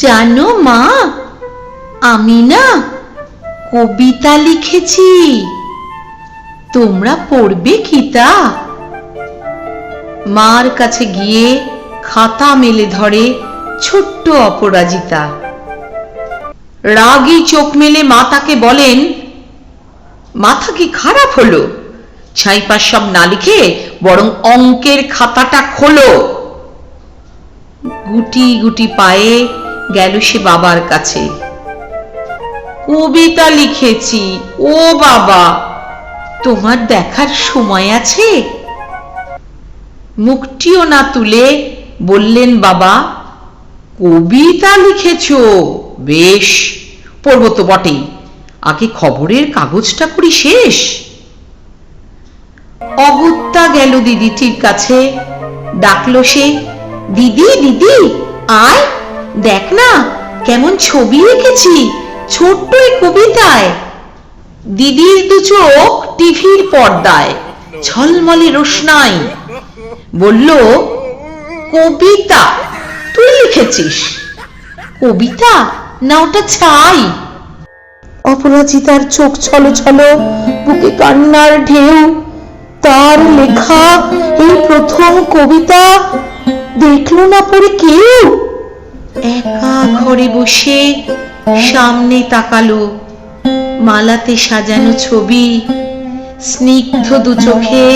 জানো মা, আমি না কবিতা লিখেছি। তোমরা পড়বে কি তা মার কাছে গিয়ে খাতা মেলে ধরে ছোট্ট অপরাজিতা। রাগী চোখ মেলে মা তাকে বলেন, মাথা কি খারাপ হলো? ছাইপার সব না লিখে বরং অঙ্কের খাতাটা খোলো। গুটি গুটি পায়ে গেল সে বাবার কাছে। কবিতা লিখেছি, ও বাবা, তোমার দেখার সময় আছে? মুখটিও না তুলে বললেন বাবা, কবিতা লিখেছ? বেশ, পড়ব তো বটেই। আগে খবরের কাগজটা করি শেষ। অগত্যা গেল দিদিটির কাছে, ডাকলো সে দিদি দিদি, আয়। দেখ না, কেমন ছবি এঁকেছি ছোট্ট এই কবিতায়। দিদির দু চোখ টিভির পর্দায়, ঝলমলে রোশনাই। বলল, কবিতা, তুই লিখেছিস। কবিতা, না, ওটা চাই অপরাজিতার চোখ ছলো ছলো, বুকে কান্নার ঢেউ। তার লেখা এই প্রথম কবিতা দেখল না পড়ে কেউ? একা ঘরে বসে সামনে তাকালো, মালাতে সাজানো ছবি, স্নিগ্ধ দু চোখে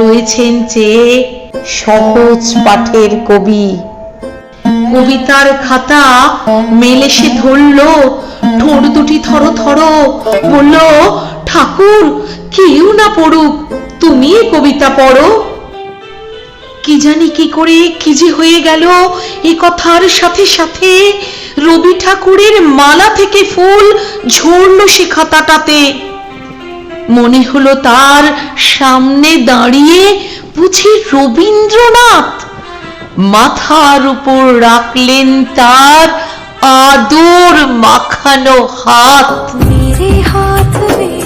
রয়েছেন চেয়ে সহজ পাঠের কবি। কবিতার খাতা মেলে সে ধরলো, ঠোঁট দুটি থর থর বলল, ঠাকুর, কেউ না পড়ুক, তুমি কবিতা পড়ো। কি জানি কি করে, কি যে হয়ে গেল। এ কথার সাথে সাথে রবি ঠাকুরের মালা থেকে ফুল ঝরল সে খাতাটাতে। মনে হলো তার সামনে দাঁড়িয়ে বুঝি রবীন্দ্রনাথ মাথার উপর রাখলেন তার আদর মাখানো হাত। মেরে হাত মেরে